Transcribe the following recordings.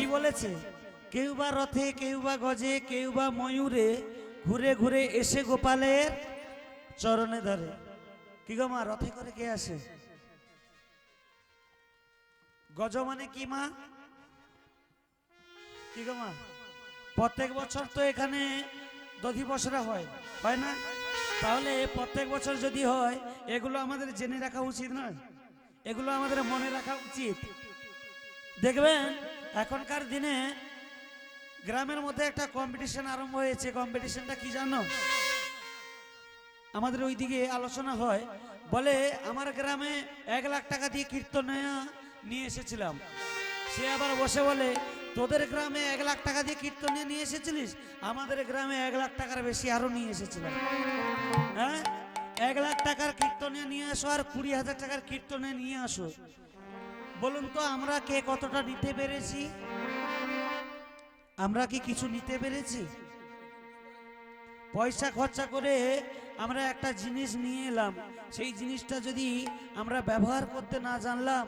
কি বলেছে? কেউ বা রথে, কেউ বা গজে, কেউ বা ময়ূরে ঘুরে ঘুরে এসে গোপালের চরণে ধরে। কি গো মা, রথে করে কে আসে? গজ মানে কি মা? কি গো মা? প্রত্যেক বছর তো এখানে দধি বসরা হয় হয় না? তাহলে প্রত্যেক বছর যদি হয়, এগুলো আমাদের জেনে রাখা উচিত নয়। এগুলো আমাদের মনে রাখা উচিত। দেখবেন এখনকার দিনে গ্রামের মধ্যে একটা কম্পিটিশন আরম্ভ হয়েছে। কম্পিটিশনটা কি জানো? আমাদের ওইদিকে আলোচনা হয়। বলে, আমার গ্রামে এক লাখ টাকা দিয়ে কীর্তনে নিয়ে এসেছিলাম। সে আবার বসে বলে, তোদের গ্রামে এক লাখ টাকা দিয়ে কীর্তনে নিয়ে এসেছিলিস? আমাদের গ্রামে এক লাখ টাকার বেশি আরও নিয়ে এসেছিলাম। হ্যাঁ? এক লাখ টাকার কীর্তনে নিয়ে আসো আর কুড়ি হাজার টাকার কীর্তনে নিয়ে আসো। বলুন তো, আমরা কে কতটা নিতে পেরেছি? আমরা কি কিছু নিতে পেরেছি? পয়সা খরচা করে আমরা একটা জিনিস নিয়ে এলাম। সেই জিনিসটা যদি আমরা ব্যবহার করতে না জানলাম,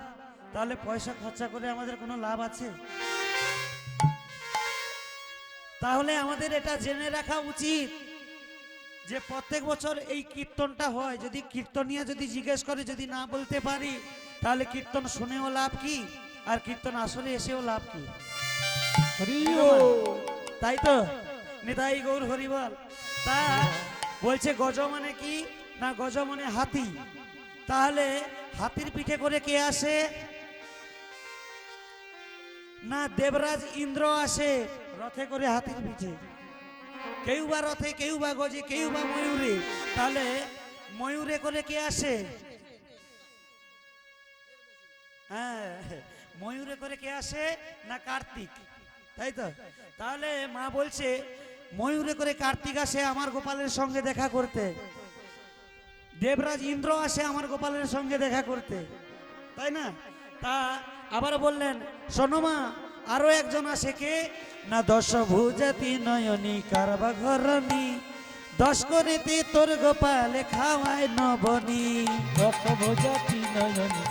তাহলে পয়সা খরচা করে আমাদের কোনো লাভ আছে? তাহলে আমাদের এটা জেনে রাখা উচিত যে প্রত্যেক বছর এই কীর্তনটা হয়। যদি কীর্তনিয়া যদি জিজ্ঞেস করে, যদি না বলতে পারি তাহলে কীর্তন শুনেও লাভ কি? আর কীর্তন আসলে এসেও লাভ কি? তাই তো? নিতাই গৌর হরিবল। তা বলছে গজ মানে কি না গজ মানে হাতি? তাহলে হাতির পিঠে করে কে আসে? না দেবরাজ ইন্দ্র আসে রথে করে হাতির পিঠে? কেউ বা রথে কেউ বা গজে কেউ বা ময়ূরে? তাহলে ময়ূরে করে কে আসে? হ্যাঁ ময়ূরে করে কে আসে? না কার্তিক? তাই তো? তাহলে মা বলছে, ময়ূরে করে কার্তিক আসে আমার গোপালের সঙ্গে দেখা করতে। দেবরাজ ইন্দ্র আসে আমার গোপালের সঙ্গে দেখা করতে। তাই না? তা আবার বললেন, শোনো মা, আরও একজন আসে কে? না দশ ভুজাতি নয়নী কারবা ঘরনি দশ করেতে তোর গোপালে খাওয়ায় নবনী। দশ ভোজাতি নয়নি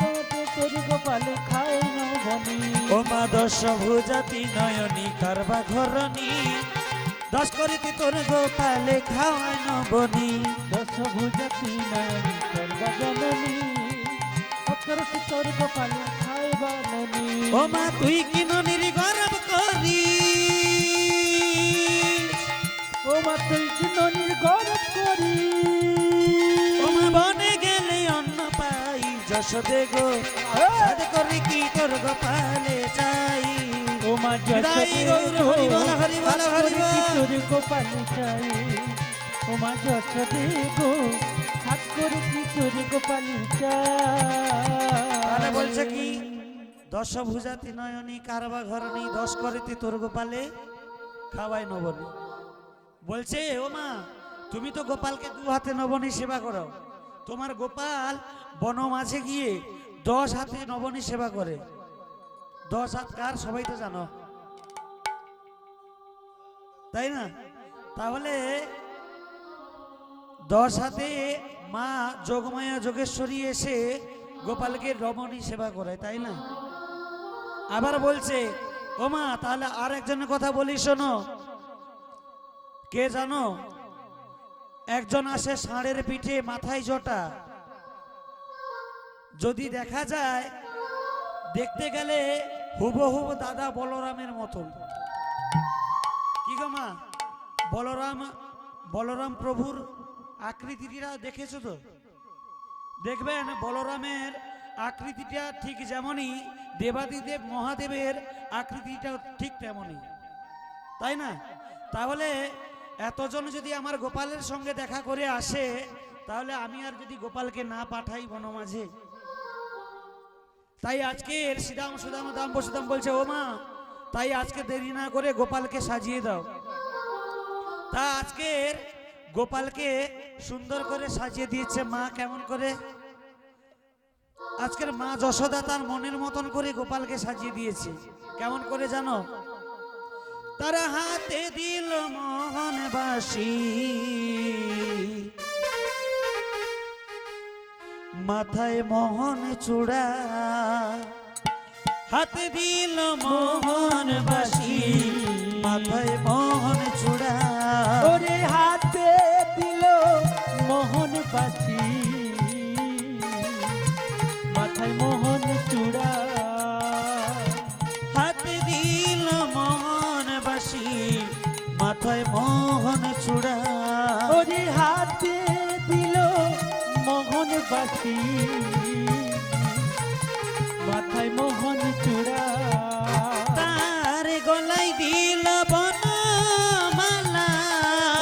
তোতে তোর গোপালে খায় নবনি। ও মা দশ ভুজাতি নয়নী কারবা ঘরনি দশ করেতে তোর গোপালে খাওয়ায় নবনী। দশ ভোজাতি নয়নি কারবা জননী অতরস তোর গোপালে খায় বাননি। ও মা তুই কি ননির গরব করি ও মা তুই কি ননির গরব করি। ও মা বনে গেলে অন্ন পাই যশোদে গো সাদ করি কি তোর গোপালে চাই? ও মা বিদায় গৌর হরি বল, হরি বল, হরি বল। তোর গোপালে চাই? ও মা যশোদে গো হাত করে কি তোর গোপালে চাই? বলছে কি দশ ভুজাতি নয়নী কারবা ঘরনি দশ করিতে তোর গোপালে খাওয়াই নবনী। বলছে, ও মা, তুমি তো গোপালকে দু হাতে নবনী সেবা করো। তোমার গোপাল বন মাঝে গিয়ে দশ হাতে নবনী সেবা করে। দশ হাত কার সবাই তো জানো। তাই না? তাহলে দশ হাতে মা যোগমায়া যোগেশ্বরী এসে গোপালকে রমণী সেবা করে তাই না? আবার বলছে, ও মা, তাহলে আর একজনের কথা বলি, শোনো। কে জানো? একজন আসে ষাঁড়ের পিঠে মাথায় জটা। যদি দেখা যায়, দেখতে গেলে হুবহুব দাদা বলরামের মতন। কি গো মা? বলরাম বলরাম প্রভুর আকৃতিটা দেখেছ তো? দেখবেন, বলরামের আকৃতিটা ঠিক যেমনই, দেবাদিদেব মহাদেবের আকৃতিটা ঠিক তেমনই। তাই না? তাহলে এতজন যদি আমার গোপালের সঙ্গে দেখা করে আসে, তাহলে আমি আর যদি গোপালকে না পাঠাই বনমাঝে? তাই আজকের শ্রীরাম সুদাম, দাম, বসুদাম বলছে, ও মা, তাই আজকে দেরি না করে গোপালকে সাজিয়ে দাও। তা আজকের গোপালকে সুন্দর করে সাজিয়ে দিয়েছে মা কেমন করে? আজকের মা যশোদা তার মনের মতন করে গোপালকে সাজিয়ে দিয়েছে। কেমন করে জানো? তার হাতে দিল মোহন বাসি মাথায় মোহন চূড়া হাতে দিল মোহন বাসি মাথায় বাসি মাথায় মোহন চূড়া। তার গলায় দিল বনমালা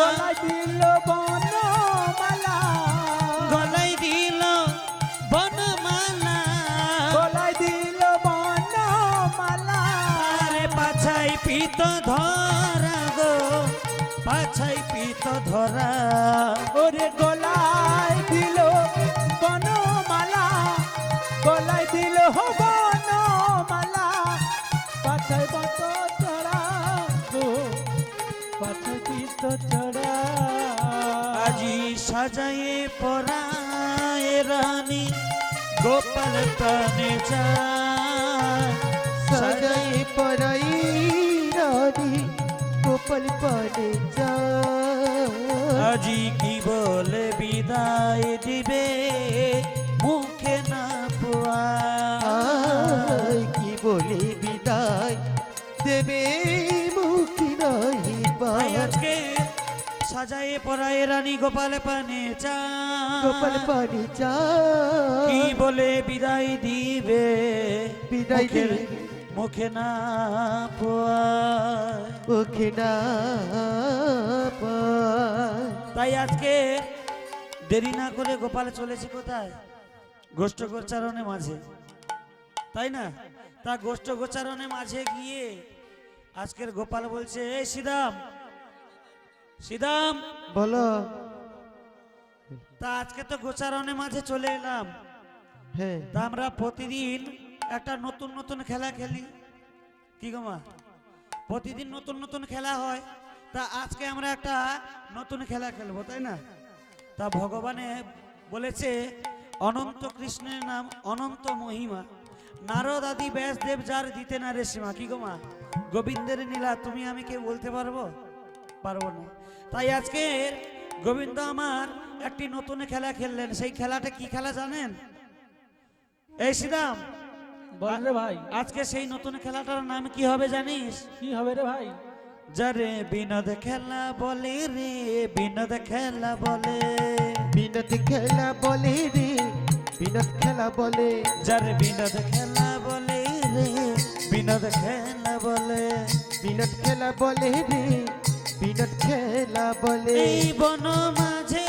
গলায় দিল বনমালা গলায় দিল বনমালা গলায় দিল বনমালা আরে পাছাই পিত ধরা গো। পাছাই পিত ধরা। ওরে গলায় পরায় রানী গোপাল তনে যায় সাজাই পরাই রানী গোপাল পরে যা আজি কি বলে বিদায় দিবে? সাজায়ে পরায় রানী গোপাল পানে চায় গোপাল পানে কি বলে বিদায় দিবে? বিদায় দিবে। মুখে না পোয়ায়। ওকে না পায় তাই আজকে দেরি না করে গোপাল চলেছে কোথায়? গোষ্ঠ গোচারণে মাঝে। তাই না? তা গোষ্ঠ গোচারণে মাঝে গিয়ে আজকের গোপাল বলছে এই সিদাম সিদাম বলো। তা আজকে তো গোচারণের মাঝে চলে এলাম। হ্যাঁ তা আমরা প্রতিদিন একটা নতুন নতুন খেলা খেলি। কি গো মা? প্রতিদিন নতুন নতুন খেলা হয়। তা আজকে আমরা একটা নতুন খেলা খেলব তাই না? তা ভগবানে বলেছে অনন্ত কৃষ্ণের নাম অনন্ত মহিমা। নারদ আদি ব্যাসদেব যার দিতে না রে সীমা কি গো মা? গোবিন্দের নীলা তুমি আমি কেউ বলতে পারব? পারব না। তাই আজকে গোবিন্দ আমার একটি নতুন খেলা খেললেন। সেই খেলাটা কি খেলা জানেন? এই সিদাম বল রে ভাই। আজকে সেই নতুন খেলাটার নাম কি হবে জানিস? কি হবে রে ভাই? যারে বিনোদ খেলা বলে রে বিনোদ খেলা বলে। বিনোদ খেলা বলে রে বিনোদ খেলা বলে। যারে বিনোদ খেলা বলে রে বিনোদ খেলা বলে। বিনোদ খেলা বলে রে বিনোদ খেলা বলে। এই বন মাঝে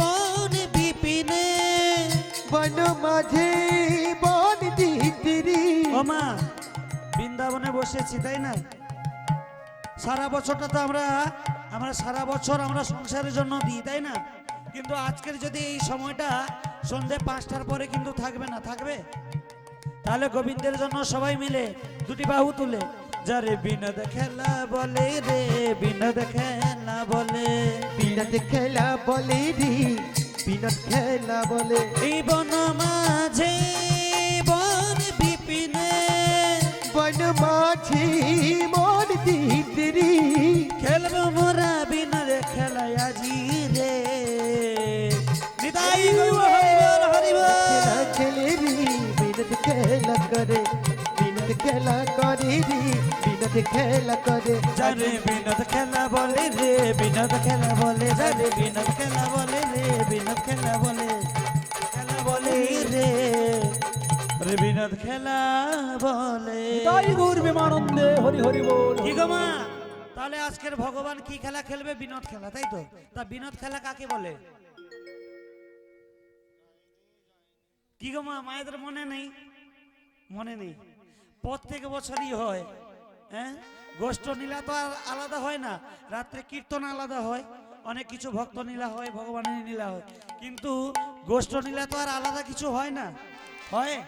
বন বিপিনে। বন মাঝে বন ও মা বৃন্দাবনে বসেছি তাই না? সারা বছরটা তো আমরা আমরা সারা বছর আমরা সংসারের জন্য দিই তাই না? কিন্তু আজকের যদি এই সময়টা সন্ধে পাঁচটার পরে কিন্তু থাকবে না থাকবে? তাহলে গোবিন্দের জন্য সবাই মিলে দুটি বাহু তুলে। যারে বিনোদ খেলা বলে রে বিনোদ খেলা বলে। বিনোদ খেলা বলে রে বিনোদ খেলা বলে। এই বন মাঝে বন বিপিনে। বন মাঝে মন দিদি খেলব বিনোদ খেলা করে। জানে বিনোদ খেলা বলে রে বিনোদ খেলা বলে জানে বিনোদ খেলা বলে রে বিনোদ খেলা বলে খেলা বলে রে। রে বিনোদ খেলা বলে। তাই গৌর বিমানন্দে হরি হরি বল। কি গো মা? তাহলে আজকের ভগবান কি খেলা খেলবে? বিনোদ খেলা তাই তো? তা বিনোদ খেলা কাকে বলে? কি গো মা মায়েদের মনে নেই? মনে নেই। প্রত্যেক বছরই হয়। হ্যাঁ? গোষ্ঠ নীলা তো আর আলাদা হয় না। রাত্রে কীর্তন আলাদা হয়, অনেক কিছু ভক্ত নীলা হয়, ভগবানের নীলা হয়। কিন্তু গোষ্ঠ নীলা তো আর আলাদা কিছু হয় না। হয়?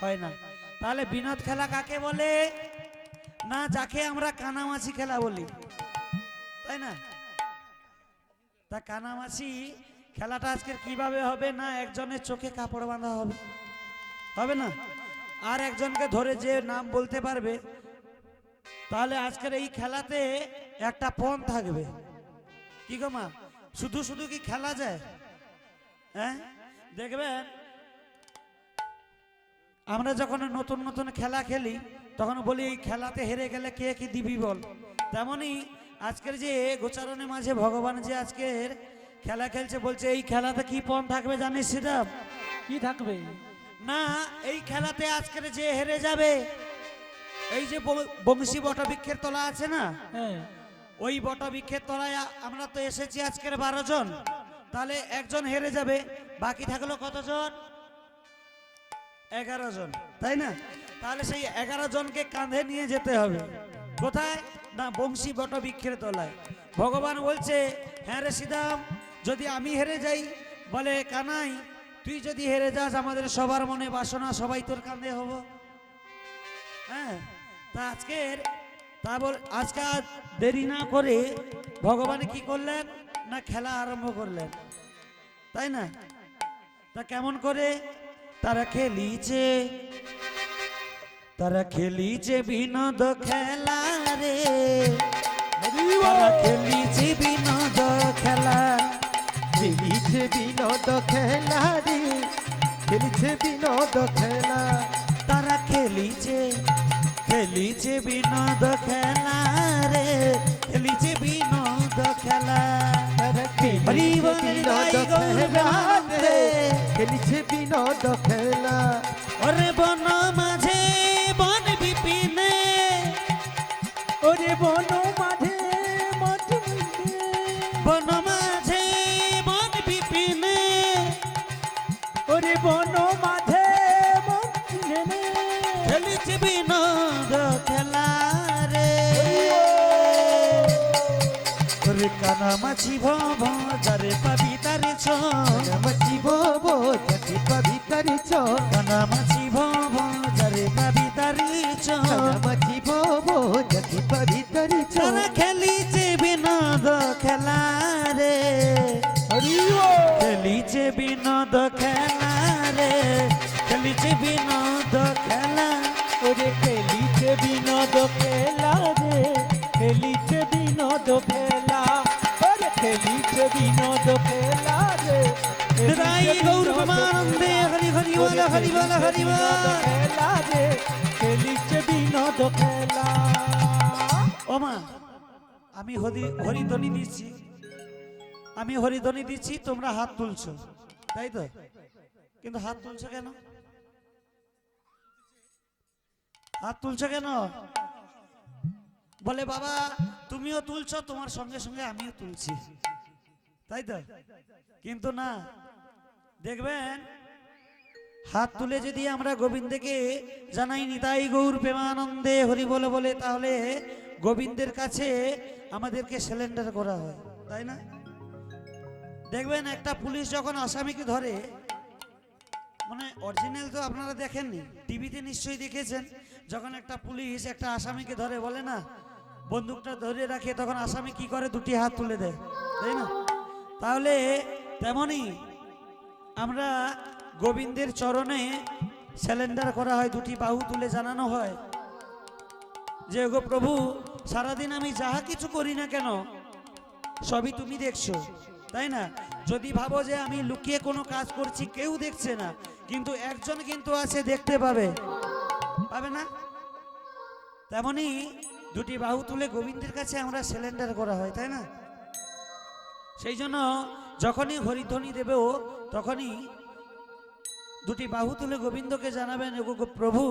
হয় না। তাহলে বিনোদ খেলা কাকে বলে? না, যাকে আমরা কানামাছি খেলা বলি। তাই না? তা কানামাছি খেলাটা আজকের কীভাবে হবে? না, একজনের চোখে কাপড় বাঁধা হবে। হবে না? আর একজনকে ধরে যে নাম বলতে পারবে তাহলে আজকের এই খেলাতে একটা পণ থাকবে। কি গো মা? শুধু শুধু কি খেলা যায়? হ্যাঁ? দেখবেন আমরা যখন নতুন নতুন খেলা খেলি তখন বলি এই খেলাতে হেরে গেলে কে কি দিবি বল? তেমনি আজকের যে গোচারণের মাঝে ভগবান যে আজকের খেলা খেলছে বলছে এই খেলাতে কি পণ থাকবে জানিস সিদাম কি থাকবে? না এই খেলাতে আজকের যে হেরে যাবে এই যে বংশী বটবৃক্ষের তলা আছে না? হ্যাঁ। ওই বটবৃক্ষের তলায় আমরা তো এসেছি আজকের বারো জন। তাহলে একজন হেরে যাবে বাকি থাকল কতজন? এগারো জন তাই না? তাহলে সেই এগারো জনকে কাঁধে নিয়ে যেতে হবে। কোথায়? না বংশী বট বটবৃক্ষের তলায়। ভগবান বলছে হ্যাঁ রে সিদাম যদি আমি হেরে যাই বলে কানাই তুই যদি হেরে যাস আমাদের সবার মনে বাসনা সবাই তোর কাঁধে হব। হ্যাঁ? তা আজকের তা বল আজকে আর দেরি না করে ভগবান কি করলেন? না খেলা আরম্ভ করলেন। তাই না? তা কেমন করে? তারা খেলিছে তারা খেলিছে বিনোদ খেলা রে। খেলিছে বিনোদ খেলা, খেলিছে বিনোদ খেলা রে। খেলিছে বিনোদ খেলা। খেলিছে বিনোদ খেলা রে খেলিছে বিনোদ খেলা খেলিছে বিনোদ খেলা ওরে বন মাঝে বন বিপিনে ওরে বন মাঝে বন মাঝে বন বিপিনে। ওরে বন মাঝে খেলিছে মাছি ভব যারে পাবি তারে ছ মাছি বব জাতি ভিতরে চ কানা মাছি ভব যারে পাবি তারে ছ মাছি জাতি ভিতরে চ তারা খেলিছে বিনোদ রে। গৌর প্রেমানন্দে হরি হরি বল হরি বল হরি বল। খেলা রে। খেলিছে বিনোদ খেলা। ও মা আমি হরি হরিধ্বনি দিচ্ছি। আমি হরিধ্বনি দিচ্ছি তোমরা হাত তুলছো। তাই তো? কিন্তু হাত তুলছো কেন? হাত তুলছো কেন? বলে বাবা তুমিও তুলছো তোমার সঙ্গে সঙ্গে আমিও তুলছি। তাই তো? কিন্তু না, দেখবেন, হাত তুলে যদি আমরা গোবিন্দকে জানাই নিতাই গৌর প্রেমানন্দে হরি বলে বলে, তাহলে গোবিন্দের কাছে আমাদেরকে সিলিন্ডার করা হয়, তাই না? দেখবেন, একটা পুলিশ যখন আসামিকে ধরে মানে অরিজিনাল তো আপনারা দেখেননি, টিভিতে নিশ্চয়ই দেখেছেন, যখন একটা পুলিশ একটা আসামিকে ধরে, বলে না, বন্দুকটা ধরে রাখে, তখন আসামি কি করে, দুটি হাত তুলে দেয়, তাই না? তাহলে তেমনই আমরা গোবিন্দের চরণে স্যালেন্ডার করা হয়, দুটি বাহু তুলে জানানো হয় যে, গো প্রভু, সারাদিন আমি যাহা কিছু করি না কেন, সবই তুমি দেখছ। তাই না? যদি ভাবো যে আমি লুকিয়ে কোনো কাজ করছি, কেউ দেখছে না, কিন্তু একজন কিন্তু আছে, দেখতে পাবে। পাবে না? তেমনি দুটি বাহু তুলে গোবিন্দের কাছে আমরা সিলিন্ডার করা হয়, তাই না? সেই জন্য যখনই হরিধ্বনি দেবেও তখনই দুটি বাহু তুলে গোবিন্দকে জানাবেন প্রভু,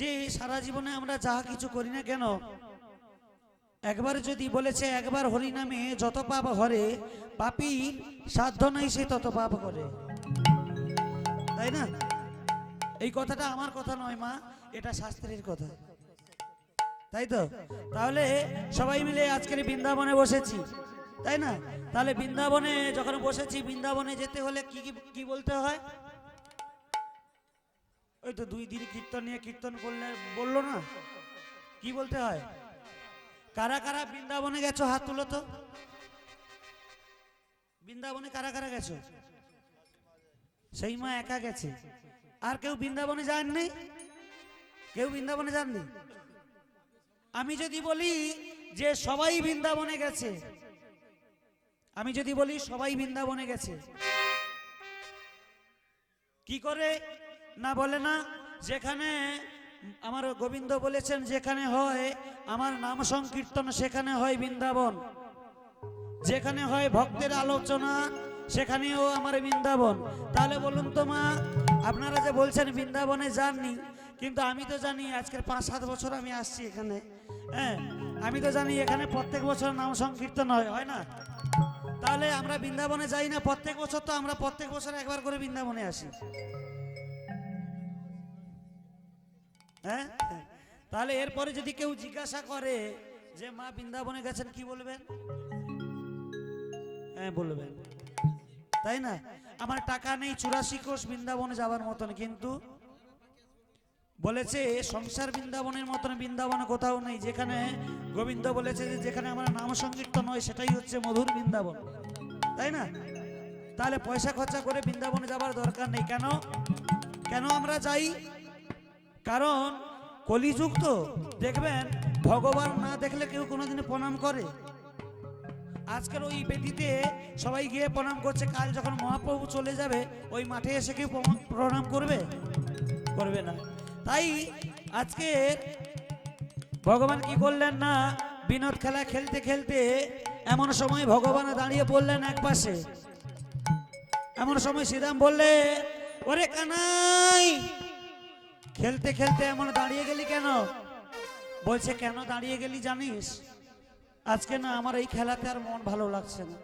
যে সারা জীবনে আমরা যাহা কিছু করি না কেন, একবার যদি বলেছে, একবার হরি নামে যত পাপ হরে পাপি সাধ্য নাই সে তত পাপ করে। তাই না? এই কথাটা আমার কথা নয় মা, এটা শাস্ত্রের কথা। তাই তো? তাহলে সবাই মিলে আজকের বৃন্দাবনে বসেছি। তাই না? তাহলে বৃন্দাবনে যখন বসেছি, বৃন্দাবনে যেতে হলে কি কি বলতে হয়? ওই তো দুই দিন কীর্তন নিয়ে কীর্তন করলে বলল না? কি বলতে হয়? কারা কারা বৃন্দাবনে গেছো হাত তুলো তো? বৃন্দাবনে কারা কারা গেছো? সেই মা একা গেছে। আর কেউ বৃন্দাবনে যাননি? কেউ বৃন্দাবনে যাননি? আমি যদি বলি যে সবাই বৃন্দাবনে গেছে আমি যদি বলি সবাই বৃন্দাবনে গেছে। কি করে? না বলে না, যেখানে আমার গোবিন্দ বলেছেন যেখানে হয়, আমার নাম সংকীর্তন সেখানে হয় বৃন্দাবন। যেখানে হয় ভক্তের আলোচনা, সেখানেও আমার বৃন্দাবন। তাহলে বলুন তো মা, আপনারা যে বলছেন বৃন্দাবনে যাননি, কিন্তু আমি তো জানি আজকের পাঁচ, সাত বছর আমি আসছি এখানে। হ্যাঁ আমি তো জানি এখানে প্রত্যেক বছর নাম সংকীর্তন হয় হয় না? তাহলে আমরা বৃন্দাবনে যাই না? প্রত্যেক বছর তো আমরা প্রত্যেক বছর একবার করে বৃন্দাবনে আসি। হ্যাঁ? তাহলে এরপরে যদি কেউ জিজ্ঞাসা করে যে, মা, বৃন্দাবনে গেছেন? কি বলবেন? হ্যাঁ বলবেন। তাই না? আমার টাকা নেই, চুরাশি কোষ বৃন্দাবনে যাওয়ার মতন, কিন্তু বলেছে, সংসার বৃন্দাবনের মতন বৃন্দাবনে কোথাও নেই। যেখানে গোবিন্দ বলেছে যে, যেখানে আমার নাম সংকীর্তন হয়, সেটাই হচ্ছে মধুর বৃন্দাবন। তাই না? তাহলে পয়সা খরচা করে বৃন্দাবনে যাবার দরকার নেই। কেন? কেন আমরা যাই? কারণ কলিযুগ তো। দেখবেন, ভগবান না দেখলে কেউ কোনোদিনও প্রণাম করে। আজকের ওই বেদিতে সবাই গিয়ে প্রণাম করছে। কাল যখন মহাপ্রভু চলে যাবে, ওই মাঠে এসে কেউ প্রণাম করবে? করবে না। তাই আজকে ভগবান কি করলেন না? বিনোদ খেলা খেলতে খেলতে এমন সময় ভগবান দাঁড়িয়ে পড়লেন এক পাশে। এমন সময় শ্রীরাম বললে, ওরে কানাই, খেলতে খেলতে এমন দাঁড়িয়ে গেলি কেন? বলছে, কেন দাঁড়িয়ে গেলি জানিস? আজকে না আমার এই খেলাতে আর মন ভালো লাগছে না।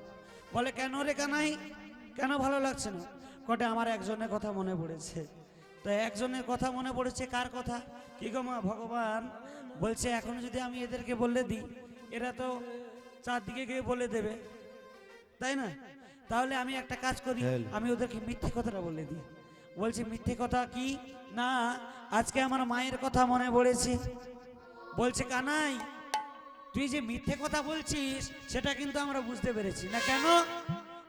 বলে, কেন রে কানাই? কেন ভালো লাগছে না? কটে আমার একজনের কথা মনে পড়েছে। তো একজনের কথা মনে পড়েছে কার কথা? কি গো মা ভগবান? বলছে এখন যদি আমি এদেরকে বলে দিই এরা তো চারদিকে গিয়ে বলে দেবে। তাই না? তাহলে আমি একটা কাজ করি আমি ওদেরকে মিথ্যে কথাটা বলে দিই। বলছে মিথ্যে কথা কি? না আজকে আমার মায়ের কথা মনে পড়েছে। বলছে কানাই তুই যে মিথ্যে কথা বলছিস সেটা কিন্তু আমরা বুঝতে পেরেছি। না কেন?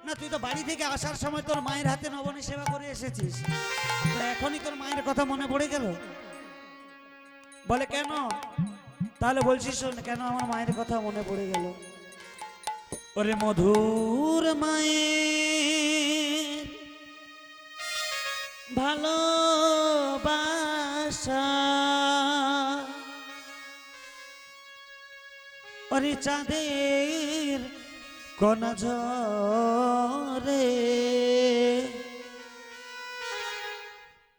না তুই তো বাড়ি থেকে আসার সময় তোর মায়ের হাতে নবনী সেবা করে এসেছিস। তো এখনই তোর মায়ের কথা মনে পড়ে গেল? বলে কেন? তাহলে বলছিস শোন, কেন আমার মায়ের কথা মনে পড়ে গেল? ওরে মধুর মায়ের ভালোবাসা। ওরে চাঁদের কোন ঝরে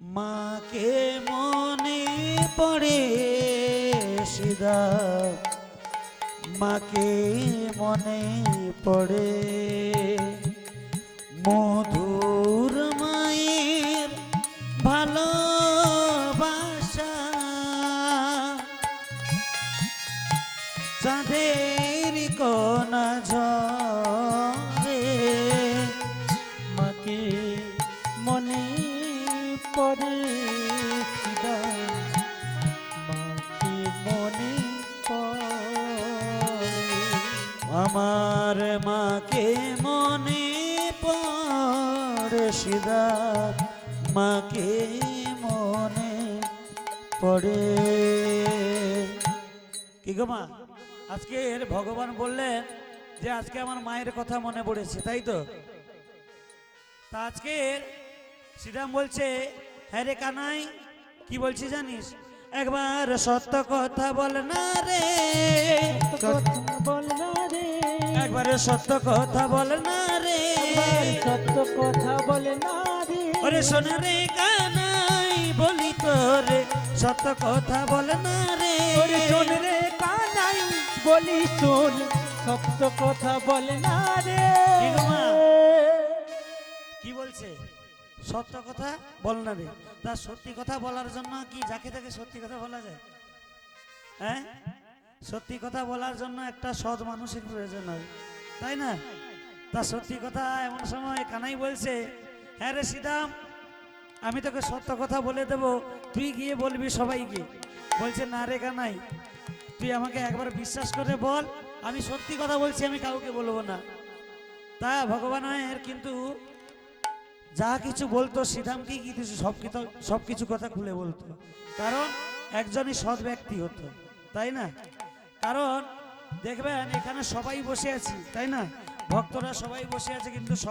মাকে মনে পড়ে সিদা মাকে মনে পড়ে মধুর মায়ের ভালোবাসা। চাঁদের কোন ঝরে আমার মাকে মনে পড়ে সিদা মাকে মনে পড়ে। কি গো মা? আজকের ভগবান বললেন যে আজকে আমার মায়ের কথা মনে পড়েছে, তাই তো? তা আজকের শ্রীরাম বলছে হ্যাঁ রে কানাই, কি বলছি জানিস? একবার সত্য কথা বল না রে। বল না রে। একবারে সত্য কথা বলে না রে। সত্য কথা বলে না রে। ওরে শোনা রে কানাই বলি তোরে সত্য কথা বলে না রে। ওরে শোন রে কানাই বলি শোন সত্য কথা বলে না রে। কি বলছে? সত্য কথা বল না রে। তা সত্যি কথা বলার জন্য কি যাকে তাকে সত্যি কথা বলা যায়? হ্যাঁ? সত্যি কথা বলার জন্য একটা সৎ মানুষের প্রয়োজন হয়, তাই না? তা সত্যি কথা এমন সময় কানাই বলছে হ্যাঁ রে সীতাম আমি তোকে সত্য কথা বলে দেব, তুই গিয়ে বলবি সবাইকে বলছে, না রে কানাই, তুই আমাকে একবার বিশ্বাস করে বল, আমি সত্যি কথা বলছি, আমি কাউকে বলব না। তা ভগবানের কিন্তু যা কিছু বলতো শ্রীরামকেই কিন্তু সব কিছু সব কিছু কথা খুলে বলতো। কারণ একজনই সৎ ব্যক্তি হতো, তাই না? কারণ দেখবেন এখানে সবাই বসে আছি তাই না? ভক্তরা সবাই বসে আছে কিন্তু